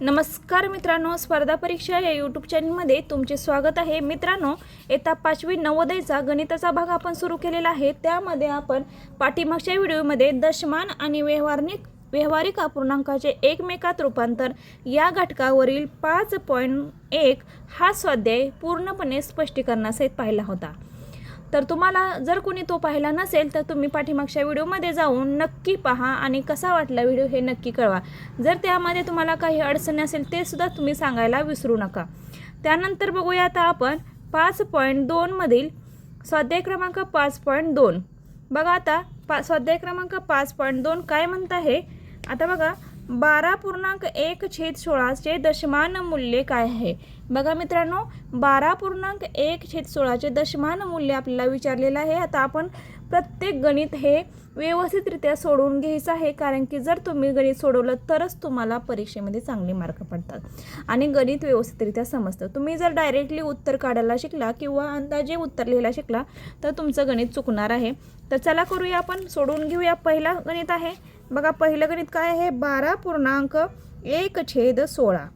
नमस्कार मित्रांनो स्पर्धा परीक्षा या यूट्यूब चॅनलमध्ये तुमचे स्वागत आहे. मित्रांनो येता पाचवी नवोदयचा गणिताचा भाग आपण सुरू केलेला आहे. त्यामध्ये आपण पाठीमागच्या व्हिडिओमध्ये दशमान आणि व्यवहारिक व्यवहारिक अपूर्णांकाचे एकमेकात रूपांतर या घटकावरील पाच पॉईंट एक हा स्वाध्याय पूर्णपणे स्पष्टीकरणासहित पाहिला होता. तर तुम्हाला जर कोणी तो पाहिला नसेल तर तुम्ही पाठीमागच्या व्हिडिओमध्ये जाऊन नक्की पहा आणि कसा वाटला व्हिडिओ हे नक्की कळवा. जर त्यामध्ये तुम्हाला काही अडचणी असेल ते सुद्धा तुम्ही सांगायला विसरू नका. त्यानंतर बघूया आता आपण पाच पॉईंट दोनमधील स्वाध्याय क्रमांक पाच पॉईंट दोन. बघा आता पा स्वाध्याय क्रमांक पाच पॉईंट दोन काय म्हणत आहे? आता बघा बारा पूर्णांक एक छेद सोळाचे दशमान मूल्य काय आहे? बघा मित्रांनो बारा पूर्णांक एक छेद सोळाचे दशमान मूल्य आपल्याला विचारलेलं आहे. आता आपण प्रत्येक गणित हे व्यवस्थितरित्या सोडवून घ्यायचं आहे कारण की जर तुम्ही गणित सोडवलं तरच तुम्हाला परीक्षेमध्ये चांगले मार्क पडतात आणि गणित व्यवस्थितरित्या समजतं. तुम्ही जर डायरेक्टली उत्तर काढायला शिकला किंवा अंदाजे उत्तर लिहायला शिकला तर तुमचं गणित चुकणार आहे. तर चला करूया आपण सोडवून घेऊया. पहिला गणित आहे. बघा पहिलं गणित काय आहे? बारा पूर्णांक एक छेद सोळा.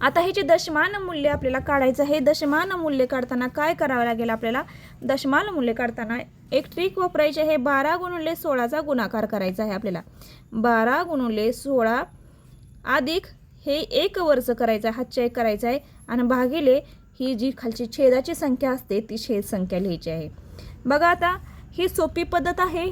आता हे जे दशमान मूल्य आपल्याला काढायचं आहे दशमान मूल्य काढताना काय करावं लागेल आपल्याला? दशमान मूल्य काढताना एक ट्रिक वापरायची आहे. बारा गुणुले सोळाचा गुणाकार करायचा आहे आपल्याला. बारा गुणुले सोळा अधिक हे एक वर्ष करायचं आहे हातच्या एक करायचं आहे. आणि भागिले ही जी खालची छेदाची संख्या असते ती छेद संख्या लिहायची आहे. बघा आता ही सोपी पद्धत आहे.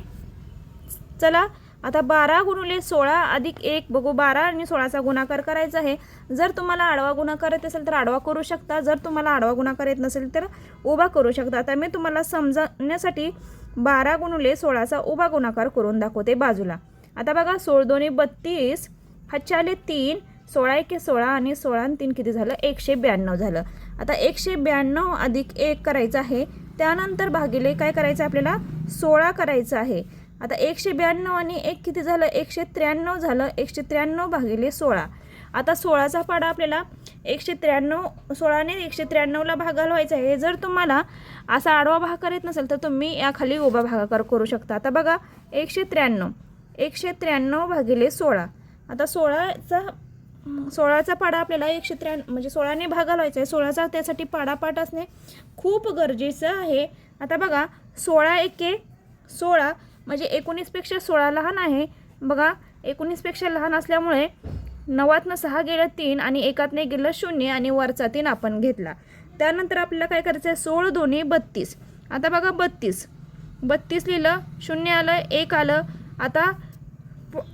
चला आता बारा गुणुले सोळा अधिक एक बघू बारा आणि सोळाचा गुणाकार करायचा आहे. जर तुम्हाला आडवा गुणाकार येत असेल तर आडवा करू शकता. जर तुम्हाला आडवा गुणाकार येत नसेल तर उभा करू शकता. आता मी तुम्हाला समजण्यासाठी बारा गुणुले सोळाचा उभा गुणाकार करून दाखवते बाजूला. आता बघा सोळ दोन्ही बत्तीस हच्चाले तीन सोळा एके सोळा आणि सोळा आणि तीन किती झालं? एकशे ब्याण्णव झालं. आता एकशे ब्याण्णव अधिक एक करायचं आहे. त्यानंतर भागिले काय करायचं आहे आपल्याला? सोळा करायचं आहे. आता एकशे ब्याण्णव आणि एक किती झालं? एकशे त्र्याण्णव झालं. एकशे त्र्याण्णव भागिले सोळा. आता सोळाचा पाडा आपल्याला एकशे त्र्याण्णव सोळाने एकशे त्र्याण्णवला भागाला व्हायचा आहे. जर तुम्हाला असा आडवा भागाकार येत नसेल तर तुम्ही याखाली उभा भागाकार करू शकता. आता बघा एकशे त्र्याण्णव. एकशे त्र्याण्णव भागिले सोळा. आता सोळाचा सोळाचा पाडा आपल्याला एकशे त्र्याण्णव म्हणजे सोळाने भागाला व्हायचा आहे. सोळाचा त्यासाठी पाडापाठ असणे खूप गरजेचं आहे. आता बघा सोळा एके सोळा म्हणजे एकोणीसपेक्षा सोळा लहान आहे. बघा एकोणीसपेक्षा लहान असल्यामुळे नवातनं सहा गेलं तीन आणि एकातनं गेलं शून्य आणि वरचा तीन आपण घेतला. त्यानंतर आपल्याला काय करायचं आहे? सोळ दोन्ही बत्तीस. आता बघा बत्तीस. बत्तीस लिहिलं शून्य आलं एक आलं. आता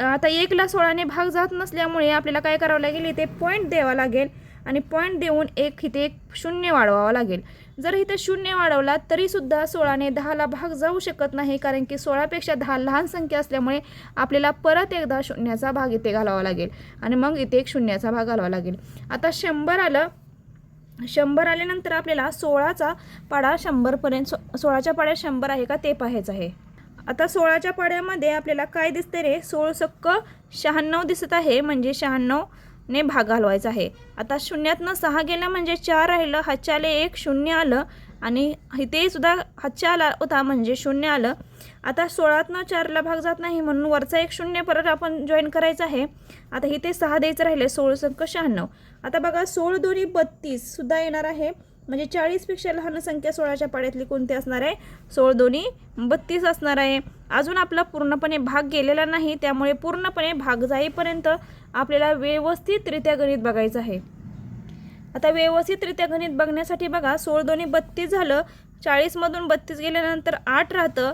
आता एकला सोळाने भाग जात नसल्यामुळे आपल्याला काय करावं लागेल? इथे पॉईंट द्यावा लागेल आणि पॉईंट देऊन एक इथे एक शून्य वाढवावं लागेल. जर इथं शून्य वाढवला तरीसुद्धा सोळाने दहाला भाग जाऊ शकत नाही कारण की सोळापेक्षा दहा लहान संख्या असल्यामुळे आपल्याला परत एकदा शून्याचा भाग इथे घालावा लागेल आणि मग इथे एक शून्याचा भाग घालावा लागेल. आता शंभर आलं शंभर आल्यानंतर आपल्याला सोळाचा पाडा शंभरपर्यंत सो सोळाच्या पाड्यात शंभर आहे का ते पाहायचं आहे. आता सोळाच्या पाड्यामध्ये आपल्याला काय दिसते रे? सोळ सक्क शहाण्णव दिसत आहे म्हणजे शहाण्णव ने भाग घालवायचा आहे. आता शून्यातनं सहा गेलं म्हणजे चार राहिलं हातच्या आले एक शून्य आलं आणि इथे सुद्धा हातच्या आला होता म्हणजे शून्य आलं. आता सोळातनं चारला भाग जात नाही म्हणून वरचा एक शून्य परत आपण जॉईन करायचं आहे. आता इथे सहा द्यायचं राहिले सोळ संख्य शहाण्णव. आता बघा सोळ दोन्ही बत्तीससुद्धा येणार आहे. म्हणजे चाळीसपेक्षा लहान संख्या सोळाच्या पाड्यातली कोणती असणार आहे? सोळ दोन्ही बत्तीस असणार आहे. अजून आपला पूर्णपणे भाग गेलेला नाही त्यामुळे पूर्णपणे भाग जाईपर्यंत आपल्याला व्यवस्थितरित्या गणित बघायचं आहे. आता व्यवस्थितरित्या गणित बघण्यासाठी बघा सोळ दोन्ही बत्तीस झालं चाळीसमधून बत्तीस गेल्यानंतर आठ राहतं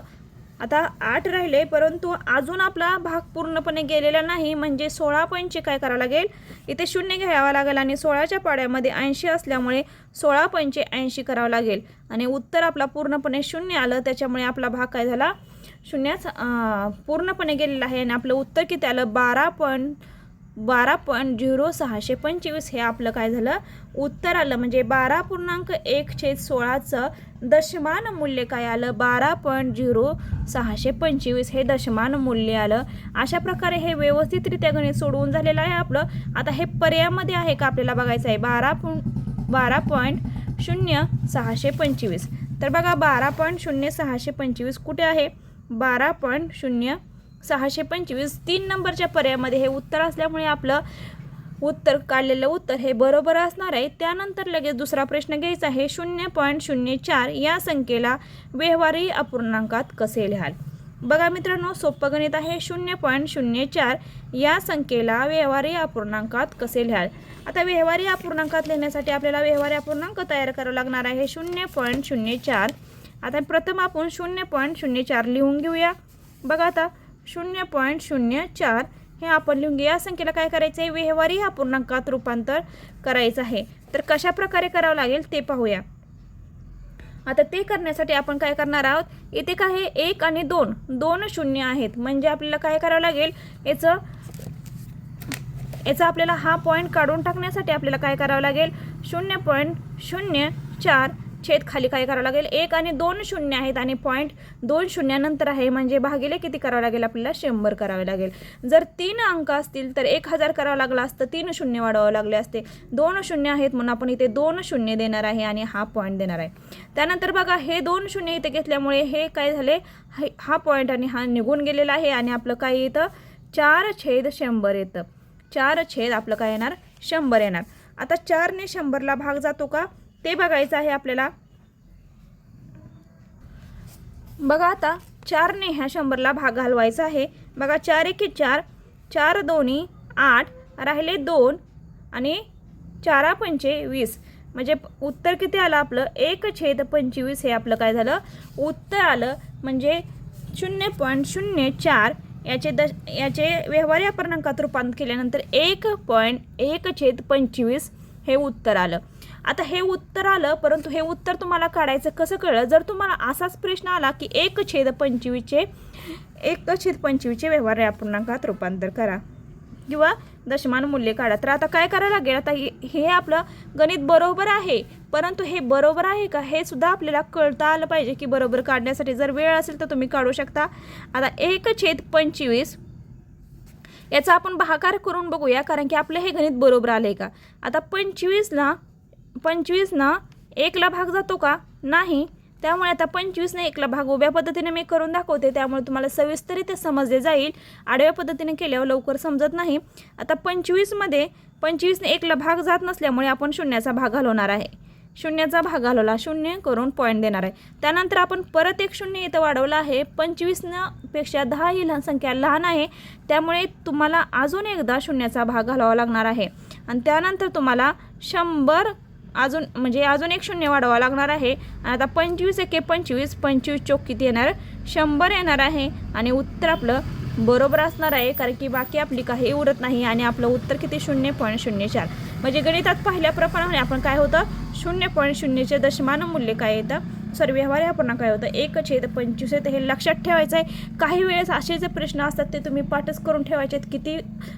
आता आठ राहिले परंतु अजून आपला भाग पूर्णपणे गेलेला नाही. म्हणजे सोळा पंचे काय करावं लागेल? इथे शून्य घ्यावं लागेल आणि सोळाच्या पाड्यामध्ये ऐंशी असल्यामुळे सोळा पंचे ऐंशी करावं लागेल. आणि उत्तर आपला पूर्णपणे शून्य आलं त्याच्यामुळे आपला भाग काय झाला? शून्याच पूर्णपणे गेलेला आहे आणि आपलं उत्तर किती आलं? बारा पॉईंट बारा पॉईंट झिरो सहाशे पंचवीस हे आपलं काय झालं? उत्तर आलं. म्हणजे बारा पूर्णांक एक छेद सोळाचं दशमान मूल्य काय आलं? बारा पॉईंट झिरो सहाशे पंचवीस हे दशमान मूल्य आलं. अशा प्रकारे हे व्यवस्थितरित्या गणित सोडवून झालेलं आहे आपलं. आता हे पर्यायामध्ये आहे का आपल्याला बघायचं आहे? बारा पु बारा पॉईंट शून्य सहाशे पंचवीस. तर बघा बारा पॉईंट शून्य सहाशे पंचवीस कुठे आहे? बारा पॉईंट शून्य सहाशे पंचवीस तीन नंबरच्या पर्यायामध्ये हे उत्तर असल्यामुळे आपलं उत्तर काढलेलं उत्तर हे बरोबर असणार आहे. त्यानंतर लगेच दुसरा प्रश्न घ्यायचा आहे. शून्य पॉईंट शून्य चार या संख्येला व्यवहारी अपूर्णांकात कसे लिहाल? बघा मित्रांनो सोपं गणित आहे. शून्य पॉईंट शून्य चार या संख्येला व्यवहारी अपूर्णांकात कसे लिहाल? आता व्यवहारी अपूर्णांकात लिहिण्यासाठी आपल्याला व्यवहारी अपूर्णांक तयार करावं लागणार आहे. शून्य पॉईंट शून्य चार. आता प्रथम आपण शून्य पॉईंट शून्य चार लिहून घेऊया. बघा आता शून्य पॉईंट शून्य चार हे आपण लिहून घेऊ. या संख्येला काय करायचं आहे? व्यवहारी अपूर्णांकात रूपांतर करायचं आहे. तर कशा प्रकारे करावं लागेल ते पाहूया. आता ते करण्यासाठी आपण काय करणार आहोत? इथे काय आहे? एक आणि दोन. दोन शून्य आहेत. म्हणजे आपल्याला काय करावं लागेल? याचं याचा आपल्याला हा पॉईंट काढून टाकण्यासाठी आपल्याला काय करावं लागेल? शून्य पॉईंट शून्य चार छेद खाली काय करावं लागेल? एक आणि दोन शून्य आहेत आणि पॉईंट दोन शून्यानंतर आहे. म्हणजे भागिले किती करावं लागेल? आपल्याला शंभर करावे लागेल. जर तीन अंक असतील तर एक हजार करावं लागलं असतं. तीन शून्य वाढवावं लागले असते. दोन शून्य आहेत म्हणून आपण इथे दोन शून्य देणार आहे आणि हा पॉईंट देणार आहे. त्यानंतर बघा हे दोन शून्य इथे घेतल्यामुळे हे काय झाले? हा पॉईंट आणि हा निघून गेलेला आहे आणि आपलं काय येतं? चार छेद शंभर येतं. चार छेद आपलं काय येणार? शंभर येणार. आता चारने शंभरला भाग जातो का? ते बघायचं आहे आपल्याला. बघा आता चारने ह्या शंभरला भाग घालवायचा आहे. बघा चार एके चार चार दोन्ही आठ राहिले दोन आणि चारा पंचे वीस. म्हणजे उत्तर किती आलं आपलं? एक छेद पंचवीस हे आपलं काय झालं? उत्तर आलं म्हणजे शून्य पॉईंट शून्य चार. याचे दश याचे व्यवहारी अपूर्णांकात रूपांतर केल्यानंतर एक पॉईंट एक छेद पंचवीस हे उत्तर आलं. आता हे उत्तर आलं परंतु हे उत्तर तुम्हाला काढायचं कसं कळलं? जर तुम्हाला असाच प्रश्न आला की एक छेद पंचवीसचे एक छेद पंचवीसचे या पूर्णांकात रूपांतर करा. किंवा दशमान मूल्य काढा. तर आता काय करायला लागेल? आता हे हे आपलं गणित बरोबर आहे परंतु हे बरोबर आहे का? हे सुद्धा आपल्याला कळता आलं पाहिजे की बरोबर काढण्यासाठी जर वेळ असेल तर तुम्ही काढू शकता. आता एक छेद पंचवीस याचा आपण भाकार करून बघूया कारण की आपलं हे गणित बरोबर आलं आहे का? आता पंचवीसला पंचवीसनं एकला भाग जातो का? नाही. त्यामुळे आता पंचवीसने एकला भाग उभ्या पद्धतीने मी करून दाखवते. त्यामुळे तुम्हाला सविस्तरित समजले जाईल. आडव्या पद्धतीने केल्यावर लवकर समजत नाही. आता पंचवीसमध्ये पंचवीसने एकला भाग जात नसल्यामुळे आपण शून्याचा भाग घालवणार आहे. शून्याचा भाग घालवला शून्य करून पॉईंट देणार आहे. त्यानंतर आपण परत एक शून्य इथं वाढवलं आहे. पंचवीसनं पेक्षा दहा ही लहान संख्या लहान आहे. त्यामुळे तुम्हाला अजून एकदा शून्याचा भाग घालावा लागणार आहे. आणि त्यानंतर तुम्हाला शंभर अजून म्हणजे अजून एक शून्य वाढवावं लागणार आहे. आणि आता पंचवीस एके पंचवीस पंचवीस चौक किती येणार शंभर येणार आहे. आणि उत्तर आपलं बरोबर असणार आहे कारण की बाकी आपली काही उरत नाही आणि आपलं उत्तर किती? शून्य पॉईंट शून्य चार. म्हणजे गणितात पाहिल्याप्रमाणे आपण काय होतं? शून्य पॉईंट शून्यचे दशमान मूल्य काय येतं? सॉरी व्यवहार अपूर्णांक काय होतं. एक छेद पंचवीस आहे तर हे लक्षात ठेवायचं आहे. काही वेळेस असे जे प्रश्न असतात ते तुम्ही पाठच करून ठेवायचे किती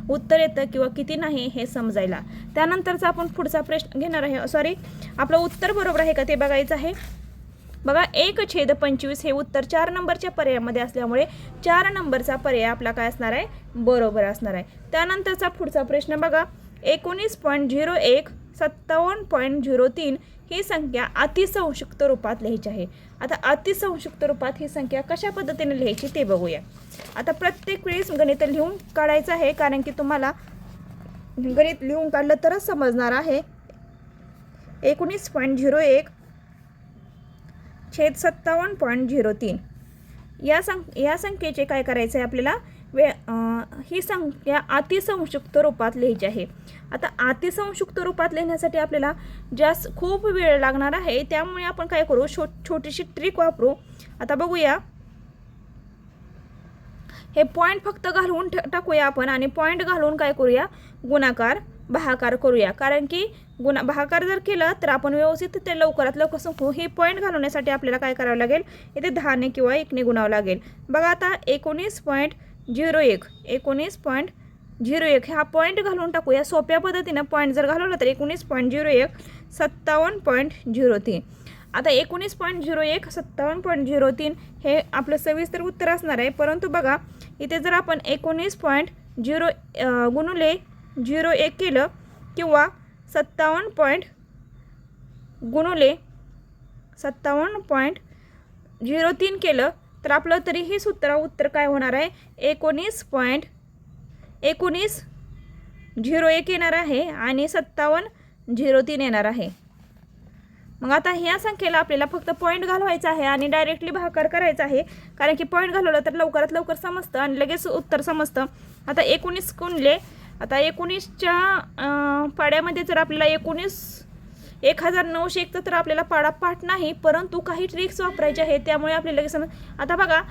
उत्तर येतं किंवा किती नाही हे समजायला. त्यानंतरचा आपण पुढचा प्रश्न घेणार आहे. सॉरी आपलं उत्तर बरोबर आहे का ते बघायचं आहे. बघा एक छेद पंचवीस हे उत्तर चार नंबरच्या पर्यायामध्ये असल्यामुळे चार नंबरचा पर्याय आपला काय असणार आहे? बरोबर असणार आहे. त्यानंतरचा पुढचा प्रश्न बघा. एकोणीस पॉईंट झिरो एक सत्तावन्न पॉईंट झिरो तीन ही संख्या अतिसंक्षिप्त रूपात लिहायची आहे. आता अतिसंक्षिप्त रूपात ही संख्या कशा पद्धतीने लिहायची ते बघूया. आता प्रत्येक वेळेस गणित लिहून काढायचं आहे कारण की तुम्हाला गणित लिहून काढलं तरच समजणार आहे. एकोणीस पॉईंट झिरो एक छेद सत्तावन्न पॉईंट झिरो तीन. या संख या संख्येचे काय करायचं आहे आपल्याला? वे अं, ही संख्या अतिसंक्षुक्त रूपात लिहायची आहे. आता अतिसंक्षुक्त रूपात लिहिण्यासाठी आपल्याला जास्त खूप वेळ लागणार आहे त्यामुळे आपण काय करू? छो छोटीशी ट्रिक वापरू. आता बघूया. हे पॉईंट फक्त घालवून टाकूया आपण आणि पॉईंट घालून काय करूया? गुणाकार भागाकार करूया. कारण की गुणा भागाकार जर केलं तर आपण व्यवस्थित ते लवकरात लवकर संपू हे पॉईंट घालवण्यासाठी आपल्याला काय करावं लागेल? इथे दहाने किंवा एकने गुणावं लागेल. बघा आता एकोणीस पॉईंट झिरो एक. एकोणीस पॉईंट झिरो एक. हा पॉईंट घालून टाकू या सोप्या पद्धतीनं पॉईंट जर घालवला तर एकोणीस पॉईंट झिरो एक सत्तावन्न पॉईंट झिरो तीन. आता एकोणीस पॉईंट झिरो एक सत्तावन्न पॉईंट झिरो तीन हे आपलं सविस्तर उत्तर असणार आहे. परंतु बघा इथे जर आपण एकोणीस पॉईंट झिरो गुणुले झिरो एक केलं किंवा सत्तावन्न पॉईंट गुणुले सत्तावन्न पॉईंट झिरो तीन केलं तर आपलं तरीही सूत्र उत्तर काय होणार आहे? एकोणीस पॉईंट एकोणीस झिरो एक येणार आहे आणि सत्तावन्न झिरो तीन येणार आहे. मग आता ह्या संख्येला आपल्याला फक्त पॉईंट घालवायचा आहे आणि डायरेक्टली भाकार करायचा आहे. कारण की पॉईंट घालवलं तर लवकरात लवकर समजतं आणि लगेच उत्तर समजतं. आता एकोणीस कुणले आता एकोणीसच्या पाड्यामध्ये जर आपल्याला एकोणीस एक हजार नऊशे एक तर आपल्याला पाडा पाठ नाही परंतु काही ट्रिक्स वापरायचे आहेत त्यामुळे आपल्याला लगेच समज आता बघा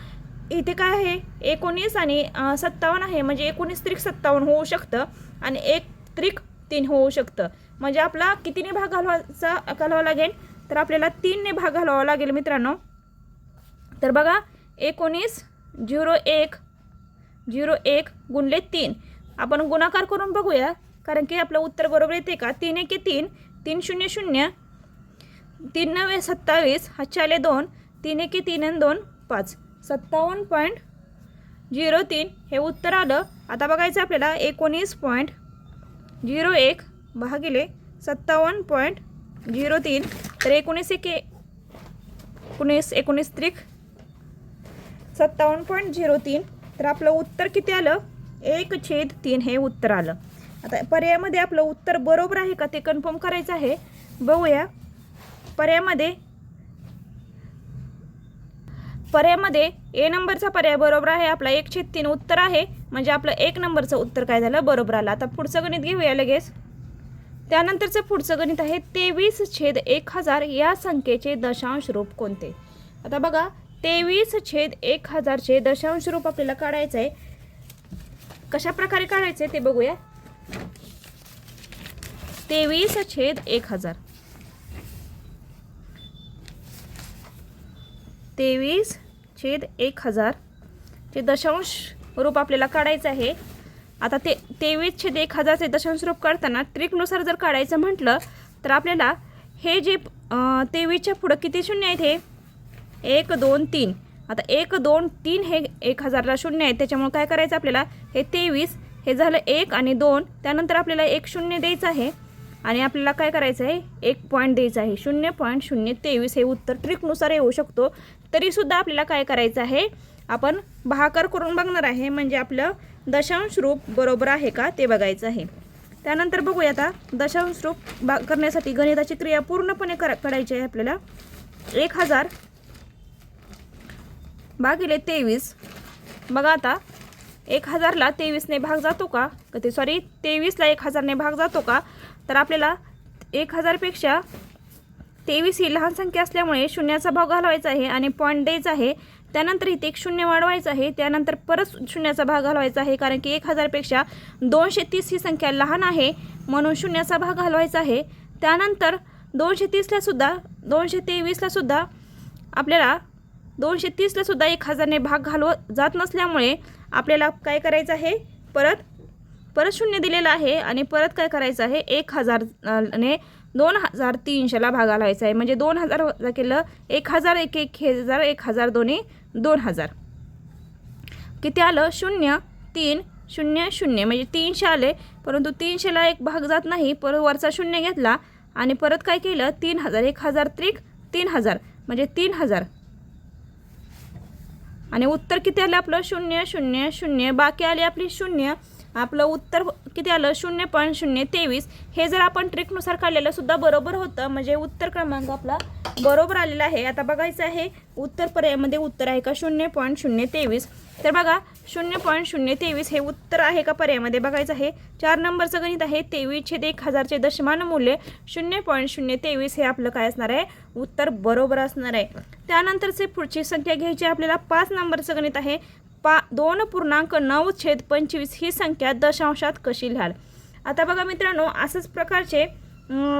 इथे काय आहे? एकोणीस आणि सत्तावन्न आहे म्हणजे एकोणीस त्रिक सत्तावन्न होऊ शकतं आणि एक त्रिक तीन होऊ शकतं. म्हणजे आपला कितीने भाग घालवायचा घालावा लागेल? तर आपल्याला तीनने भाग घालावा लागेल मित्रांनो. तर बघा एकोणीस झिरो एक झिरो एक गुणले तीन. आपण गुणाकार करून बघूया कारण की आपलं उत्तर बरोबर येते का? तीन एके तीन. तीन शून्य शून्य तीन नव्हे सत्तावीस हातचे दोन तीन एके तीन आणि दोन पाच. सत्तावन्न पॉईंट झिरो तीन हे उत्तर आलं. आता बघायचं आपल्याला एकोणीस पॉईंट झिरो एक भागिले सत्तावन्न पॉईंट झिरो तीन. तर एकोणीस एके एकोणीस एकोणीस त्रिक सत्तावन्न पॉईंट झिरो तीन. तर आपलं उत्तर किती आलं? एक छेद तीन हे उत्तर आलं. आता पर्यायामध्ये आपलं उत्तर बरोबर आहे का ते कन्फर्म करायचं आहे. बघूया. पर्यायामध्ये पर्यायामध्ये ए नंबरचा पर्याय बरोबर आहे आपला एक छेद तीन उत्तर आहे. म्हणजे आपलं एक नंबरचं उत्तर काय झालं? बरोबर आलं. आता पुढचं गणित घेऊया लगेच. त्यानंतरचं पुढचं गणित आहे तेवीस छेद एक हजार या संख्येचे दशांश रूप कोणते? आता बघा तेवीस छेद एक हजारचे दशांश रूप आपल्याला काढायचं आहे कशा प्रकारे आहे ते बघूया. तेवीस छेद एक हजार. तेवीस छेद एक हजार. चे दशांश रूप आपल्याला काढायचं आहे. आता ते तेवीस छेद एक हजारचे दशांश रूप काढताना ट्रिकनुसार जर काढायचं म्हटलं तर आपल्याला हे जे तेवीसच्या पुढं किती शून्य आहेत हे? एक दोन तीन. आता एक दोन तीन हे एक हजारला शून्य आहे त्याच्यामुळे काय करायचं आपल्याला? हे तेवीस हे झालं एक आणि दोन. त्यानंतर आपल्याला एक शून्य द्यायचं आहे. आणि आपल्याला काय करायचं आहे? एक पॉईंट द्यायचा आहे. शून्य पॉईंट शून्य तेवीस हे उत्तर ट्रिकनुसार येऊ शकतो. तरीसुद्धा आपल्याला काय करायचं आहे? आपण भाकर करून बघणार आहे. म्हणजे आपलं दशांश रूप बरोबर आहे का ते बघायचं आहे. त्यानंतर बघूया आता. दशांश रूप बा करण्यासाठी गणिताची क्रिया पूर्णपणे करा करायची आहे आपल्याला. एक हजार भागिले तेवीस. बघा आता. एक हजारला तेवीसने भाग जातो का? ते सॉरी तेवीसला एक हजारने भाग जातो का? तर आपल्याला एक हजारपेक्षा तेवीस ही लहान संख्या असल्यामुळे शून्याचा भाग घालवायचा आहे आणि पॉईंट द्यायचा आहे. त्यानंतर इथे एक शून्य वाढवायचं आहे. त्यानंतर परत शून्याचा भाग घालवायचा आहे कारण की एक हजारपेक्षा दोनशे तीस ही संख्या लहान आहे म्हणून शून्याचा भाग घालवायचा आहे. त्यानंतर दोनशे तीसला सुद्धा दोनशे तेवीसला सुद्धा आपल्याला दोनशे तीसला सुद्धा एक हजारने भाग घालव जात नसल्यामुळे आपल्याला काय करायचं आहे? परत परत शून्य दिलेलं आहे आणि परत काय करायचं आहे? एक हजार ने दोन हजार तीनशेला भागा लावायचा आहे. म्हणजे दोन हजार वजा केलं एक हजार एक एक हजार एक हजार दोन्ही दोन हजार. किती आलं? शून्य तीन शून्य शून्य. म्हणजे तीनशे आले परंतु तीनशेला एक भाग जात नाही. परत वरचा शून्य घेतला आणि परत काय केलं? तीन हजार एक हजार त्रिक तीन हजार. म्हणजे तीन हजार. आणि उत्तर किती आलं आपलं? शून्य शून्य शून्य. बाकी आली आपली शून्य. आपलं उत्तर किती आलं? शून्य पॉईंट शून्य. तेवीस. हे जर आपण ट्रिकनुसार काढलेलं सुद्धा बरोबर होतं म्हणजे उत्तर क्रमांक आपला बरोबर आलेला आहे. आता बघायचं आहे उत्तर पर्यायामध्ये उत्तर आहे का? शून्य पॉईंट शून्य तेवीस. तर बघा शून्य पॉईंट शून्य तेवीस हे उत्तर आहे का पर्यायामध्ये? बघायचं आहे चार नंबरचं गणित आहे तेवीस छेद एक हजारचे दशमान मूल्य. शून्य पॉईंट शून्य तेवीस हे आपलं काय असणार आहे? उत्तर बरोबर असणार आहे. त्यानंतरचे पुढची संख्या घ्यायची आपल्याला. पाच नंबरचं गणित आहे. पा दोन पूर्णांक नऊ छेद पंचवीस ही संख्या दशांशात कशी लिहाल? आता बघा मित्रांनो असंच प्रकारचे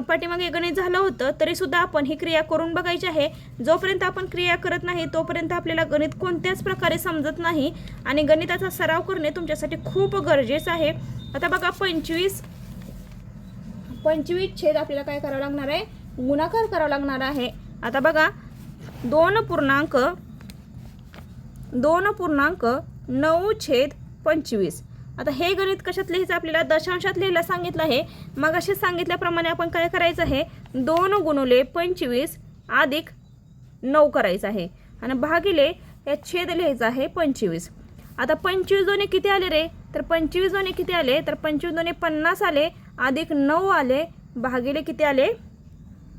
पाठीमागे गणित झालं होतं तरीसुद्धा आपण ही क्रिया करून बघायची आहे. जोपर्यंत आपण क्रिया करत नाही तोपर्यंत आपल्याला गणित कोणत्याच प्रकारे समजत नाही आणि गणिताचा सराव करणे तुमच्यासाठी खूप गरजेचं आहे. आता बघा पंचवीस पंचवीस छेद आपल्याला काय करावं लागणार आहे? गुणाकार करावा लागणार आहे. आता बघा दोन पूर्णांक दोन पूर्णांक नऊ छेद पंचवीस. आता हे गणित कशात लिहायचं आपल्याला? दशांशात लिहायला सांगितलं आहे. मग असे सांगितल्याप्रमाणे आपण काय करायचं आहे? दोन गुणुले पंचवीस अधिक नऊ करायचं आहे. आणि भागिले या छेद लिहायचा आहे पंचवीस. आता पंचवीस दोन्ही किती आले रे? तर पंचवीस दोन्ही किती आले? तर पंचवीस दोन्ही पन्नास आले. अधिक नऊ आले. भागिले किती आले?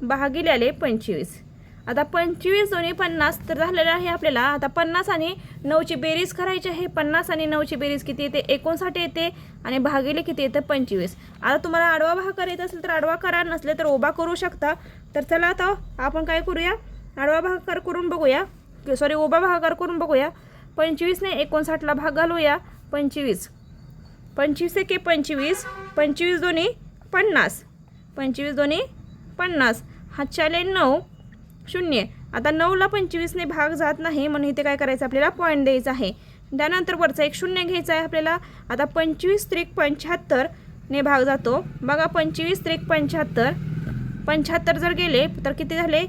भागिले आले पंचवीस. आता पंचवीस दोन्ही पन्नास तर झालेलं आहे आपल्याला. आता पन्नास आणि नऊची बेरीज करायची आहे. पन्नास आणि नऊची बेरीज किती येते? एकोणसाठ येते आणि भागिले किती येते? पंचवीस. आता तुम्हाला आडवा भाग करायचा असेल तर आडवा करा नसले तर उभा करू शकता. तर चला आता आपण काय करूया? आडवा भागाकार करून बघूया. सॉरी उभा भागाकार करून बघूया. पंचवीसने एकोणसाठला भाग घालूया. पंचवीस. पंचवीस एके पंचवीस. पंचवीस दोन्ही पन्नास. पंचवीस दोन्ही पन्नास. हातच्याले नऊ. शून्य. आता नऊला पंचवीसने भाग जात नाही म्हणून इथे काय करायचं? आपल्याला पॉईंट द्यायचा आहे. त्यानंतर वरचा एक शून्य घ्यायचा आहे आपल्याला. आता पंचवीस त्रिक पंच्याहत्तरने भाग जातो. बघा पंचवीस त्रिक पंच्याहत्तर. पंच्याहत्तर जर गेले तर किती झाले?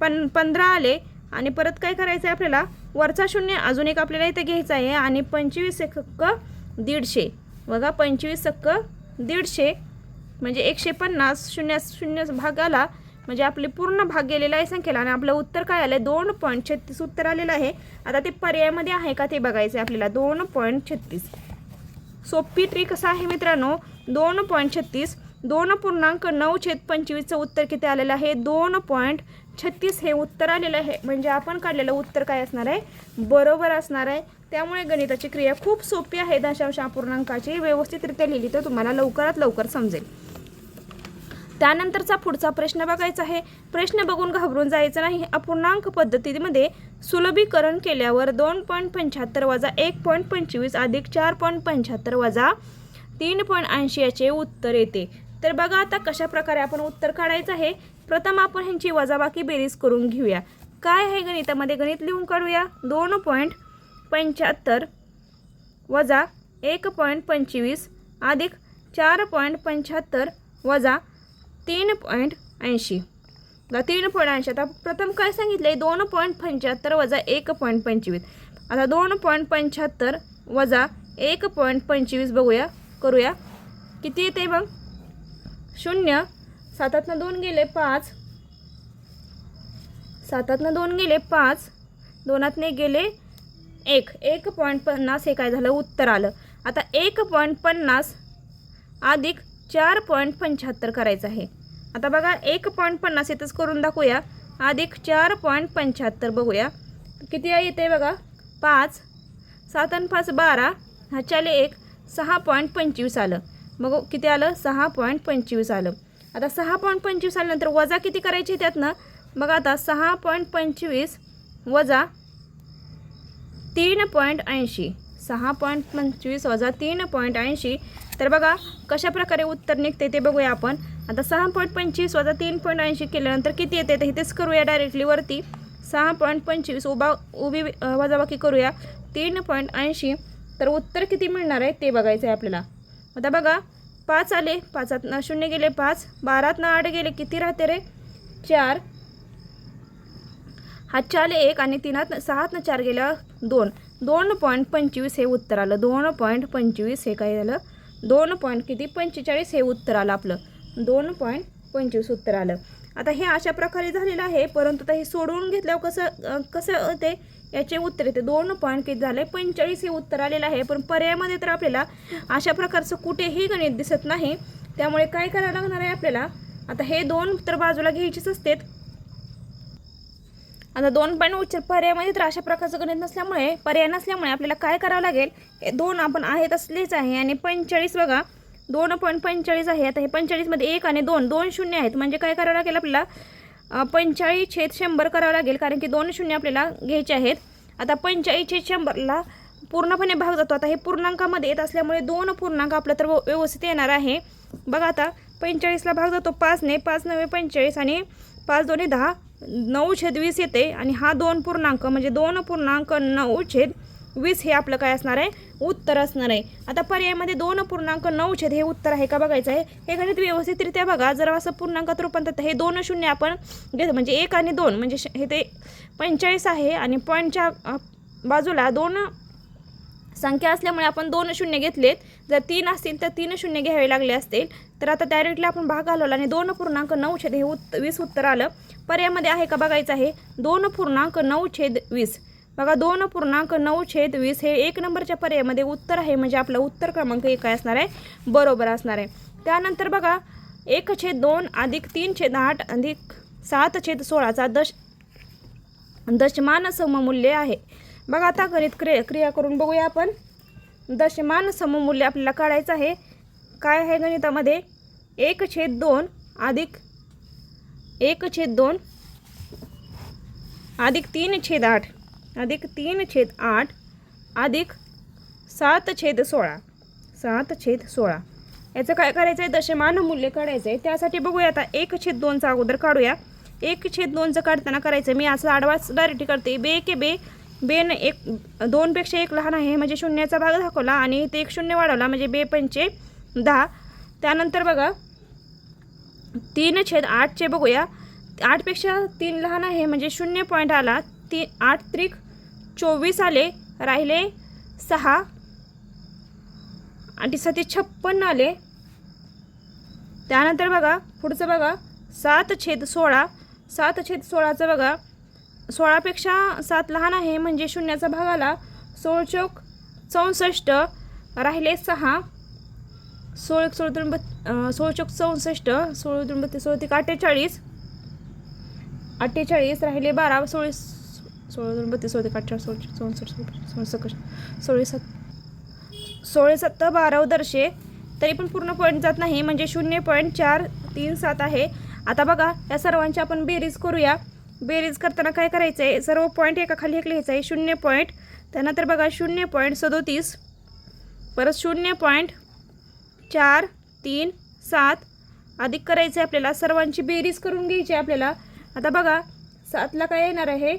पन पंधरा आले. आणि परत काय करायचं आहे आपल्याला? वरचा शून्य अजून एक आपल्याला इथे घ्यायचा आहे. आणि पंचवीस सक्क दीडशे. बघा पंचवीस सक्क दीडशे. म्हणजे एकशे पन्नास शून्य शून्य भागाला म्हणजे आपले पूर्ण भाग गेलेला आहे संख्येला आणि आपलं उत्तर काय आलं आहे दोन पॉईंट छत्तीस उत्तर आलेलं आहे. आता ते पर्यायामध्ये आहे का ते बघायचं आहे आपल्याला. दोन पॉईंट छत्तीस. सोपी ट्रिक कसं आहे मित्रांनो? दोन पॉईंट छत्तीस. दोन पूर्णांक नऊ छेद पंचवीसचं उत्तर किती आलेलं आहे? दोन पॉईंट छत्तीस हे उत्तर आलेलं आहे. म्हणजे आपण काढलेलं उत्तर काय असणार आहे? बरोबर असणार आहे. त्यामुळे गणिताची क्रिया खूप सोपी आहे. दशांश अपूर्णांकाची व्यवस्थितरित्या लिहिली तर तुम्हाला लवकरात लवकर समजेल. त्यानंतरचा पुढचा प्रश्न बघायचा आहे. प्रश्न बघून घाबरून जायचं नाही. अपूर्णांक पद्धतीमध्ये सुलभीकरण केल्यावर दोन पॉईंट पंच्याहत्तर वजा एक पॉईंट पंचवीस अधिक चार पॉईंट पंच्याहत्तर वजा तीन पॉईंट ऐंशी याचे उत्तर येते. तर बघा आता कशा प्रकारे आपण उत्तर काढायचं आहे. प्रथम आपण ह्यांची वजाबाकी बेरीज करून घेऊया. काय आहे गणितामध्ये? गणित लिहून काढूया. दोन पॉईंट पंच्याहत्तर वजा एक पॉईंट पंचवीस अधिक चार पॉईंट पंच्याहत्तर वजा तीन पॉईंट ऐंशी. तीन पॉईंट ऐंशी. आता प्रथम काय सांगितले दोन पॉईंट पंच्याहत्तर वजा एक पॉईंट पंचवीस. आता दोन पॉईंट पंच्याहत्तर वजा एक पॉईंट पंचवीस बघूया करूया. किती येते मग शून्य. सातातनं दोन गेले पाच. सातातनं दोन गेले पाच. दोनातने गेले एक. एक पॉईंट पन्नास हे काय झालं? उत्तर आलं. आता एक पॉईंट पन्नास अधिक चार पॉईंट पंच्याहत्तर करायचं आहे. आता बघा एक पॉईंट पन्नास इथंच करून दाखवूया. अधिक चार पॉईंट पंच्याहत्तर बघूया. किती येते बघा? पाच सात आणि पाच बारा ह्याच्याले एक सहा पॉईंट पंचवीस आलं. मग किती आलं? सहा पॉईंट पंचवीस आलं. आता सहा पॉईंट पंचवीस आल्यानंतर वजा किती करायची त्यातनं? बघा आता सहा पॉईंट पंचवीस वजा तीन पॉईंट ऐंशी. सहा पॉईंट पंचवीस वजा तीन पॉईंट ऐंशी. तर बघा कशा प्रकारे उत्तर निघते ते बघूया आपण. आता सहा पॉईंट पंचवीस वजा तीन पॉईंट ऐंशी केल्यानंतर किती येते? तर इथेच करूया डायरेक्टली वरती. सहा पॉईंट पंचवीस उभा उभी वजाबाकी करूया. तीन पॉईंट ऐंशी. तर उत्तर किती मिळणार आहे? ते बघायचं आहे आपल्याला. आता बघा पाच आले. पाचातनं शून्य गेले पाच. बारातनं आठ गेले. किती राहते रे? चार. हातचे आले एक आणि तीनात सहातनं चार गेल्या दोन. दोन पॉईंट पंचवीस हे उत्तर आलं. दोन पॉईंट पंचवीस हे काय झालं? दोन पॉईंट किती? पंचेचाळीस हे उत्तर आलं आपलं. दोन पॉईंट पंचवीस उत्तर आलं. आता हे अशा प्रकारे झालेलं आहे परंतु आता हे सोडवून घेतल्यावर कसं कसं ते याचे उत्तर येते. दोन पॉईंट किती झाले? पंचेचाळीस हे उत्तर आलेलं आहे पण पर्यायामध्ये तर आपल्याला अशा प्रकारचं कुठेही गणित दिसत नाही. त्यामुळे काय करावं लागणार आहे आपल्याला? आता हे दोन तर बाजूला घ्यायचेच असतात. आता दोन पॉईंट उच्च पर्यायामध्ये तर अशा प्रकारचं गणित नसल्यामुळे पर्याय नसल्यामुळे आपल्याला काय करावं लागेल? हे दोन आपण आहेत असलेच आहे आणि पंचेचाळीस बघा. दोन पॉईंट पंचेचाळीस आहे. आता हे पंचेचाळीसमध्ये एक आणि दोन दोन शून्य आहेत. म्हणजे काय करावं लागेल आपल्याला? पंचेचाळीस छेद शंभर करावं लागेल कारण की दोन शून्य आपल्याला घ्यायचे आहेत. आता पंचेचाळीस छेद शंभरला पूर्णपणे भाग जातो. आता हे पूर्णांकामध्ये येत असल्यामुळे दोन पूर्णांक आपलं तर व्यवस्थित येणार आहे. बघा आता पंचेचाळीसला भाग जातो पाचने पाच नव्हे पंचेचाळीस आणि पाच दोन्ही दहा. नऊ छेद वीस येते आणि हा दोन पूर्णांक म्हणजे दोन पूर्णांक नऊ छेद वीस हे आपलं काय असणार आहे? उत्तर असणार आहे. आता पर्यायमध्ये दोन पूर्णांक नऊ छेद हे उत्तर आहे का बघायचं आहे? हे गणित व्यवस्थितरित्या बघा. जर असं पूर्णांकात रूपांतर हे दोन शून्य आपण घेतो. म्हणजे एक आणि दोन म्हणजे श- हे ते पंचेचाळीस आहे आणि पॉईंटच्या बाजूला दोन संख्या असल्यामुळे आपण दोन शून्य घेतलेत. जर तीन असतील तर तीन शून्य घ्यावे लागले असतील. तर आता डायरेक्टली आपण भाग घालवला आणि दोन पूर्णांक नऊ छेद हे उत् वीस उत्तर आलं. पर्यायमध्ये आहे का बघायचं आहे? दोन पूर्णांक नऊ छेद वीस. बघा दोन पूर्णांक नऊ छेद वीस हे एक नंबरच्या पर्यायामध्ये उत्तर आहे. म्हणजे आपलं उत्तर क्रमांक एक काय असणार आहे. बरोबर असणार आहे. त्यानंतर बघा एक छेद दोन अधिक तीन छेद आठ अधिक सात छेद सोळाचा दश दशमान सममूल्य आहे. बघा आता गणित क्रिया क्रिया करून बघूया आपण. दशमान सममूल्य आपल्याला काढायचं आहे काय आहे गणितामध्ये? एक छेद दोन अधिक एक छेद दोन अधिक तीन छेद आठ अधिक तीन छेद आठ अधिक सात छेद सोळा सात छेद सोळा. याचं काय करायचं आहे दशमान मूल्य काढायचं आहे त्यासाठी बघूया आता एक छेद दोनचा अगोदर काढूया. एक छेद दोनचं काढताना करायचं मी असं आडवाच डायरेक्ट करते. बे के बे बेन एक दोनपेक्षा एक लहान आहे म्हणजे शून्याचा भाग दाखवला आणि इथे एक शून्य वाढवला म्हणजे बे पंचे दहा. त्यानंतर बघा तीन छेद आठचे बघूया. आठपेक्षा तीन लहान आहे म्हणजे शून्य पॉईंट आला. ती आठ त्रिक चोवीस आले राहिले सहा. आणि सती छप्पन्न आले. त्यानंतर बघा पुढचं बघा सात छेद सोळा. सात छेद सोळाचं बघा सोळापेक्षा सात लहान आहे म्हणजे शून्याचा भाग आला सोळ चौक चौसष्ट राहिले सहा. सोळ एक सोळ दोन सोळ चौक चौसष्ट सोळ दोन बत्तीस सोळ तिक अठ्ठेचाळीस. अठ्ठेचाळीस राहिले बारा सोळीस सोळा दोन बत्तीस सोळ तिक अठ्ठेचाळीस सोळ चौसष्ट सोळ सकाळ सोळी सत सोळे सत्त बारा दर्शे तरी पण पूर्ण पॉईंट जात नाही म्हणजे शून्य पॉईंट चार तीन सात आहे. आता बघा या सर्वांची आपण बेरीज करूया. बेरीज करताना काय करायचं आहे सर्व पॉईंट एका खाली एक लिहायचं आहे शून्य पॉईंट त्यानंतर बघा शून्य पॉईंट सदोतीस. परत शून्य पॉईंट चार तीन सात. अधिक करायचं आहे आपल्याला. सर्वांची बेरीज करून घ्यायची आहे आपल्याला. आता बघा सातला काय येणार आहे?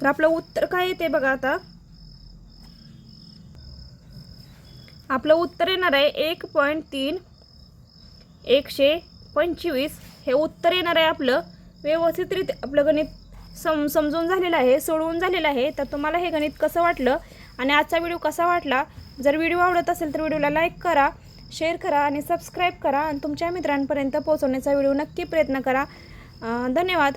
तर आपलं उत्तर काय येते बघा आता? आपलं उत्तर येणार आहे एक पॉईंट तीन. एकशे पंचवीस हे उत्तर येणार आहे आपलं. व्यवस्थितरित्या आपलं गणित सम समजून झालेलं आहे सोडवून झालेलं आहे. तर तुम्हाला हे गणित कसं वाटलं आणि आजचा व्हिडिओ कसा वाटला? जर व्हिडिओ आवडत असेल तर व्हिडिओला लाईक करा शेअर करा आणि सबस्क्राईब करा. आणि तुमच्या मित्रांपर्यंत पोहोचवण्याचा व्हिडिओ नक्की प्रयत्न करा. धन्यवाद.